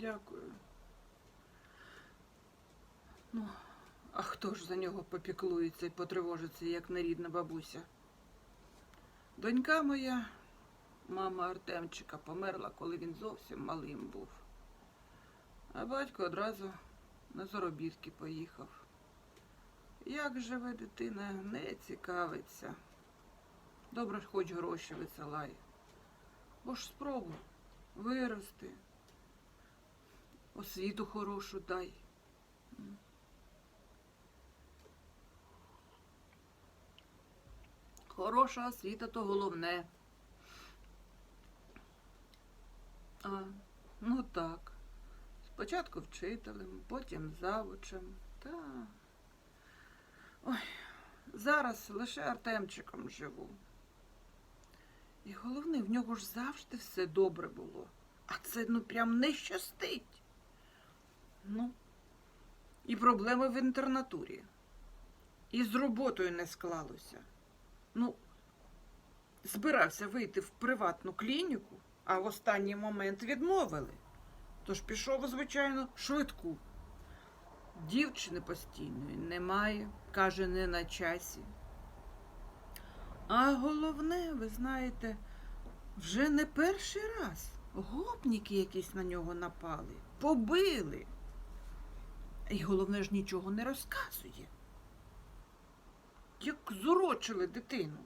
Дякую. Ну, а хто ж за нього попіклується і потривожиться, як нерідна бабуся? Донька моя, мама Артемчика, померла, коли він зовсім малим був. А батько одразу на заробітки поїхав. Як живе дитина, не цікавиться. Добре, хоч гроші висилає. Бо ж спробуй вирости, освіту хорошу дай. Хороша освіта то головне. А, ну так. Спочатку вчителем, потім завучем. Та. Ой, зараз лише Артемчиком живу. І головне, в нього ж завжди все добре було. А це ну прям не щастить. Ну, і проблеми в інтернатурі. І з роботою не склалося. Ну, збирався вийти в приватну клініку, а в останній момент відмовили. Тож пішов, звичайно, швидку. Дівчини постійної немає, каже, не на часі. А головне, ви знаєте, вже не перший раз гопніки якісь на нього напали, побили. І головне ж нічого не розказує. Як зурочили дитину.